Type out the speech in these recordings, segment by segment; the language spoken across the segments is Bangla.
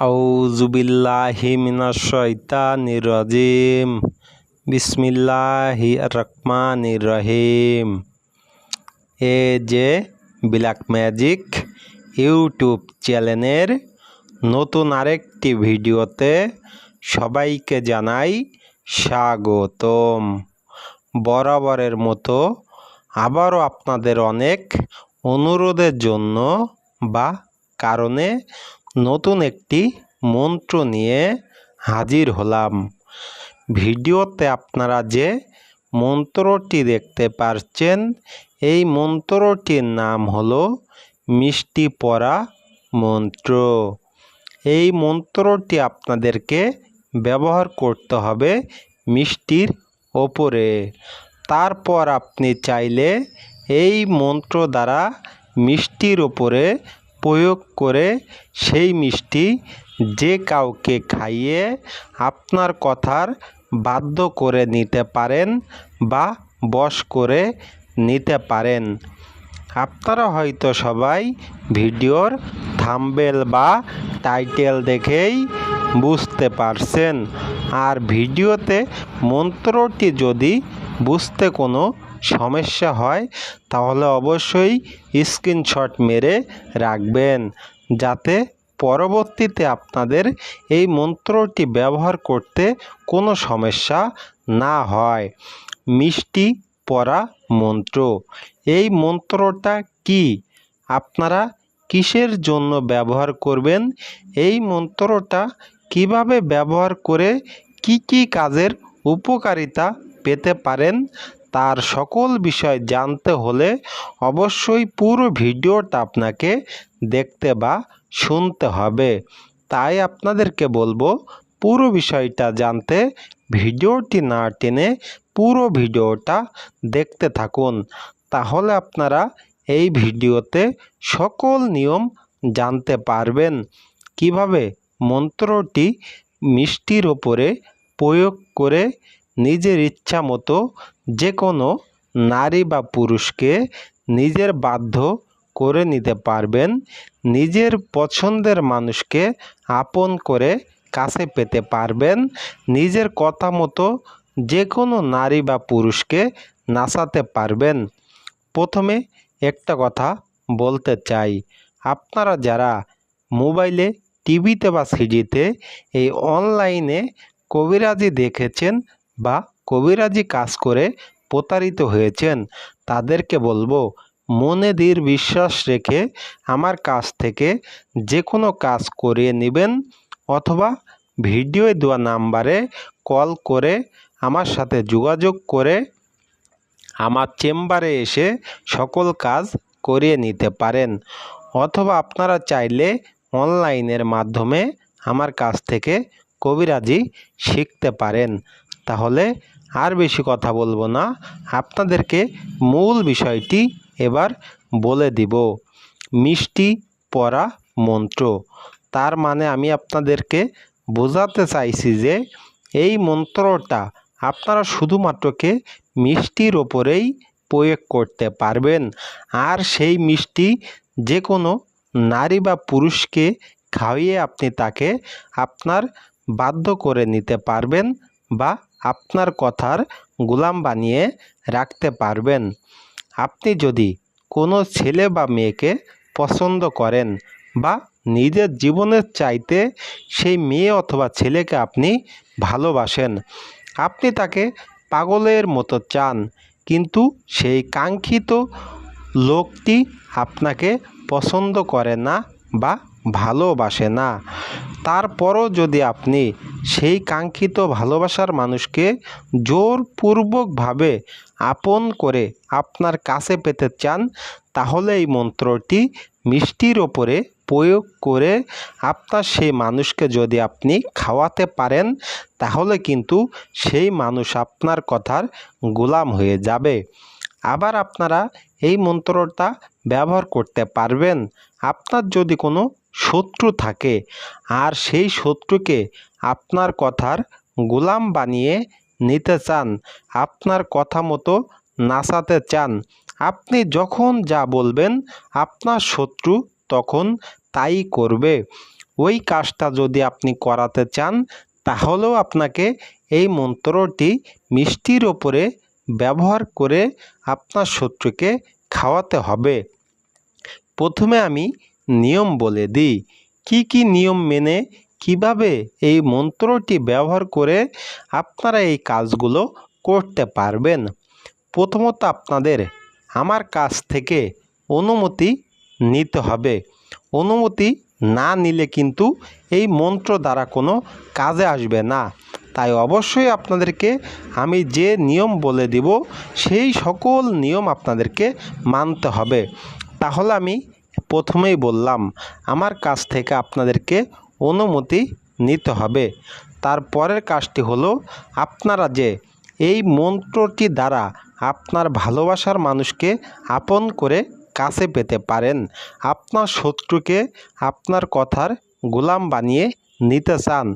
আউজুবিল্লাহি বিসমিল্লাহি রহমানির রহিম। এ যে ব্ল্যাক ম্যাজিক ইউটিউব চ্যানেলের নতুন আরেকটি ভিডিওতে সবাইকে জানাই স্বাগতম। বরাবরের মতো আবারও আপনাদের অনেক অনুরোধের জন্য বা কারণে নতুন একটি মন্ত্র নিয়ে হাজির হলাম। ভিডিওতে আপনারা যে মন্ত্রটি দেখতে পারছেন, এই মন্ত্রটির নাম হলো মিষ্টি পড়া মন্ত্র। এই মন্ত্রটি আপনাদেরকে ব্যবহার করতে হবে মিষ্টির ওপরে। তারপর আপনি চাইলে এই মন্ত্র দ্বারা মিষ্টির ওপরে প্রয়োগ করে সেই মিষ্টি যে কাউকে খাইয়ে আপনার কথার বাধ্য করে নিতে পারেন বা বশ করে নিতে পারেন। আপনারা হয়তো সবাই ভিডিওর থাম্বেল বা টাইটেল দেখেই বুঝতে পারছেন। আর ভিডিওতে মন্ত্রটি যদি বুঝতে কোনো সমস্যা হয়, তাহলে অবশ্যই স্ক্রিনশট মেরে রাখবেন। যাতে পরবর্তীতে আপনাদের এই মন্ত্রটি ব্যবহার করতে কোনো সমস্যা না হয়। মিষ্টি পড়া মন্ত্র, এই মন্ত্রটা কি? আপনারা কিসের জন্য ব্যবহার করবেন? এই মন্ত্রটা কীভাবে ব্যবহার করে কি কি কাজের উপকারিতা পেতে পারেন? তার সকল বিষয় জানতে হলে অবশ্যই পুরো ভিডিওটা আপনাকে দেখতে বা শুনতে হবে। তাই আপনাদেরকে বলব, পুরো বিষয়টা জানতে, ভিডিওটি না টেনে পুরো ভিডিওটা দেখতে থাকুন। তাহলে আপনারা এই ভিডিওতে সকল নিয়ম জানতে পারবেন। কীভাবে মন্ত্রটি মিষ্টির ওপরে প্রয়োগ করে নিজের ইচ্ছা মতো যে কোনো নারী বা পুরুষকে নিজের বাধ্য করে নিতে পারবেন। নিজের পছন্দের মানুষকে আপন করে কাছে পেতে পারবেন। নিজের কথা মতো যে কোনো নারী বা পুরুষকে নাচাতে পারবেন। প্রথমে একটা কথা বলতে চাই। আপনারা যারা মোবাইলে, টিভিতে বা সিডিতে এই অনলাইনে কবিরাজি দেখেছেন বা কবিরাজি কাজ করে প্রতারিত হয়েছেন, তাদেরকে বলব, মনে দৃঢ় বিশ্বাস রেখে আমার কাছ থেকে যে কোনো কাজ করিয়ে নেবেন অথবা ভিডিওয়ে দেওয়া নাম্বারে কল করে আমার সাথে যোগাযোগ করে আমার চেম্বারে এসে সকল কাজ করিয়ে নিতে পারেন অথবা আপনারা চাইলে অনলাইনের মাধ্যমে আমার কাছ থেকে কবিরাজি শিখতে পারেন। তাহলে আর বেশি কথা বলব না। আপনাদেরকে মূল বিষয়টি এবার বলে দিব। মিষ্টি পড়া মন্ত্র। তার মানে আমি আপনাদেরকে বোঝাতে চাইছি যে এই মন্ত্রটা আপনারা শুধুমাত্রকে মিষ্টির ওপরেই প্রয়োগ করতে পারবেন। আর সেই মিষ্টি যে কোনো নারী বা পুরুষকে খাইয়ে আপনি তাকে আপনার বাধ্য করে নিতে পারবেন বা আপনার কথার গোলাম বানিয়ে রাখতে পারবেন। আপনি যদি কোনো ছেলে বা মেয়েকে পছন্দ করেন বা নিজের জীবনের চাইতে সেই মেয়ে অথবা ছেলেকে আপনি ভালোবাসেন, আপনি তাকে পাগলের মতো চান, কিন্তু সেই কাঙ্ক্ষিত লোকটি আপনাকে পছন্দ করে না বা ভালোবাসে না। তারপরও যদি আপনি সেই কাঙ্ক্ষিত ভালোবাসার মানুষকে জোরপূর্বকভাবে আপন করে আপনার কাছে পেতে চান, তাহলে এই মন্ত্রটি মিষ্টির ওপরে প্রয়োগ করে আপনার সেই মানুষকে যদি আপনি খাওয়াতে পারেন, তাহলে কিন্তু সেই মানুষ আপনার কথার গোলাম হয়ে যাবে। আবার আপনারা এই মন্ত্রটা ব্যবহার করতে পারবেন। আপনার যদি কোনো শত্রু থাকে, আর সেই শত্রুকে আপনার কথার গোলাম বানিয়ে নিতে চান, আপনার কথা মতো নাচাতে চান। আপনি যখন যা বলবেন, আপনার শত্রু তখন তাই করবে। ওই কাজটা যদি আপনি করাতে চান, তাহলেও আপনাকে এই মন্ত্রটি মিষ্টির ওপরে ব্যবহার করে আপনার শত্রুকে খাওয়াতে হবে। প্রথমে আমি নিয়ম বলে দিই। কি কি নিয়ম মেনে কীভাবে এই মন্ত্রটি ব্যবহার করে আপনারা এই কাজগুলো করতে পারবেন? প্রথমত আপনাদের আমার কাছ থেকে অনুমতি নিতে হবে। অনুমতি না নিলে কিন্তু এই মন্ত্র দ্বারা কোনো কাজে আসবে না। তাই অবশ্যই আপনাদেরকে আমি যে নিয়ম বলে দিব, সেই সকল নিয়ম আপনাদেরকে মানতে হবে। তাহলে আমি প্রথমেই বললাম, আমার কাছ থেকে আপনাদেরকে অনুমতি নিতে হবে। তারপরের কাজটি হলো আপনারা যে এই মন্ত্রটি দ্বারা আপনার ভালোবাসার মানুষকে আপন করে কাছে পেতে পারেন, আপনার শত্রুকে আপনার কথার গোলাম বানিয়ে নিতে চান,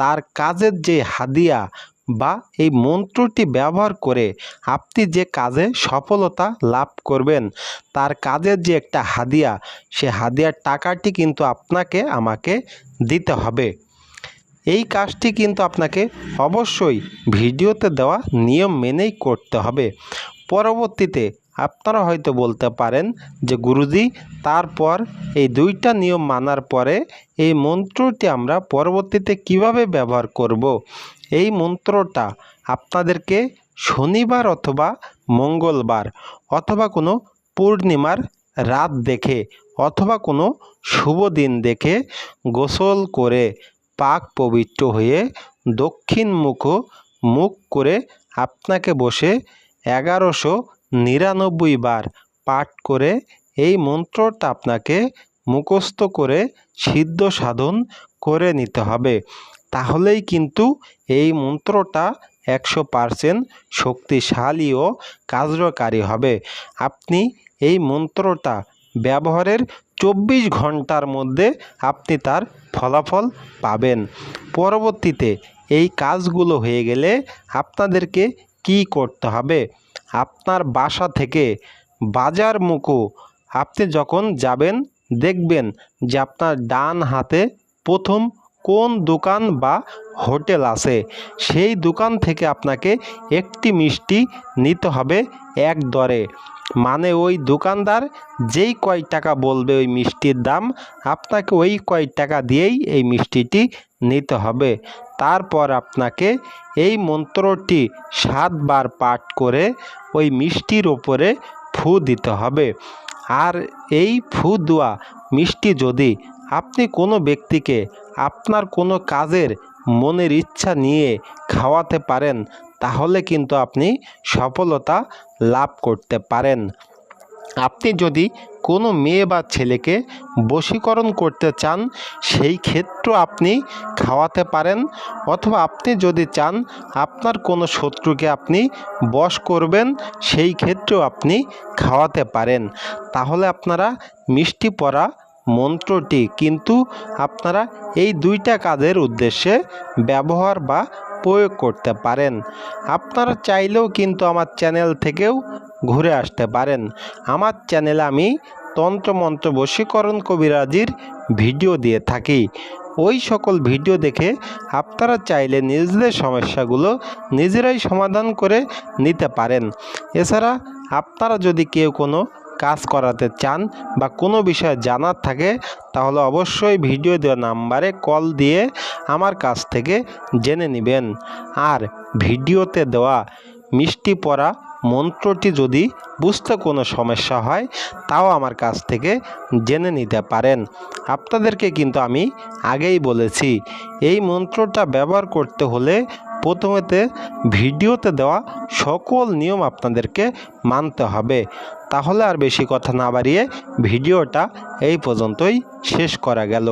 তার কাজের যে হাদিয়া বা এই মন্ত্রটি ব্যবহার করে আপনি যে কাজে সফলতা লাভ করবেন, তার কাজের যে একটা হাদিয়া, সে হাদিয়ার টাকাটি কিন্তু আপনাকে আমাকে দিতে হবে এই কাজটি কিন্তু আপনাকে অবশ্যই ভিডিওতে দেওয়া নিয়ম মেনেই করতে হবে পরবর্তীতে আপনারা হয়তো বলতে পারেন যে, গুরুজি, তারপর এই দুইটা নিয়ম মানার পরে এই মন্ত্রটি আমরা পরবর্তীতে কীভাবে ব্যবহার করব। এই মন্ত্রটা আপনাদেরকে শনিবার অথবা মঙ্গলবার অথবা কোনো পূর্ণিমার রাত দেখে অথবা কোনো শুভ দিন দেখে গোসল করে পাক পবিত্র হয়ে দক্ষিণ মুখ মুখ করে আপনাকে বসে এগারোশো নিরানব্বই বার পাঠ করে এই মন্ত্রটা আপনাকে মুখস্থ করে সিদ্ধ সাধন করে নিতে হবে। তাহলেই কিন্তু এই মন্ত্রটা একশো পারসেন্ট শক্তিশালী ও কার্যকারী হবে। আপনি এই মন্ত্রটা ব্যবহারের চব্বিশ ঘণ্টার মধ্যে আপনি তার ফলাফল পাবেন। পরবর্তীতে এই কাজগুলো হয়ে গেলে আপনাদেরকে কি করতে হবে? আপনার বাসা থেকে বাজার মুখো আপনি যখন যাবেন, দেখবেন যে আপনার ডান হাতে প্রথম কোন দোকান বা হোটেল আছে? সেই দোকান থেকে আপনাকে একটি মিষ্টি নিতে হবে এক দরে। মানে ওই দোকানদার যেই কয় টাকা বলবে ওই মিষ্টির দাম, আপনাকে ওই কয় টাকা দিয়েই এই মিষ্টিটি নিতে হবে। তারপর আপনাকে এই মন্ত্রটি সাতবার পাঠ করে ওই মিষ্টির ওপরে ফু দিতে হবে। আর এই ফু দেওয়া মিষ্টি যদি আপনি কোনো ব্যক্তিকে আপনার কোনো কাজের মনের ইচ্ছা নিয়ে খাওয়াতে পারেন, তাহলে কিন্তু আপনি সফলতা লাভ করতে পারেন। আপনি যদি কোনো মেয়ে বা ছেলেকে বশীকরণ করতে চান, সেই ক্ষেত্র আপনি খাওয়াতে পারেন, অথবা আপনি যদি চান আপনার কোনো শত্রুকে আপনি বশ করবেন, সেই ক্ষেত্রেও আপনি খাওয়াতে পারেন। তাহলে আপনারা মিষ্টি পড়া মন্ত্রটি কিন্তু আপনারা এই দুইটা কাজের উদ্দেশ্যে ব্যবহার বা প্রয়োগ করতে পারেন। আপনারা চাইলেও কিন্তু আমার চ্যানেল থেকেও ঘুরে আসতে পারেন। আমার চ্যানেলে আমি তন্ত্রমন্ত্র বশীকরণ কবিরাজির ভিডিও দিয়ে থাকি। ওই সকল ভিডিও দেখে আপনারা চাইলে নিজেদের সমস্যাগুলো নিজেরাই সমাধান করে নিতে পারেন। এছাড়া আপনারা যদি কেউ কোনো কাজ করাতে চান বা কোনো বিষয়ে জানার থাকে, তাহলে অবশ্যই ভিডিও দেওয়া নাম্বারে কল দিয়ে আমার কাছ থেকে জেনে নেবেন। আর ভিডিওতে দেওয়া মিষ্টি পড়া মন্ত্রটি যদি বুঝতে কোনো সমস্যা হয়, তাও আমার কাছ থেকে জেনে নিতে পারেন। আপনাদেরকে কিন্তু আমি আগেই বলেছি, এই মন্ত্রটা ব্যবহার করতে হলে প্রথমেতে ভিডিওতে দেওয়া সকল নিয়ম আপনাদেরকে মানতে হবে। তাহলে আর বেশি কথা না বাড়িয়ে ভিডিওটা এই পর্যন্তই শেষ করা গেল।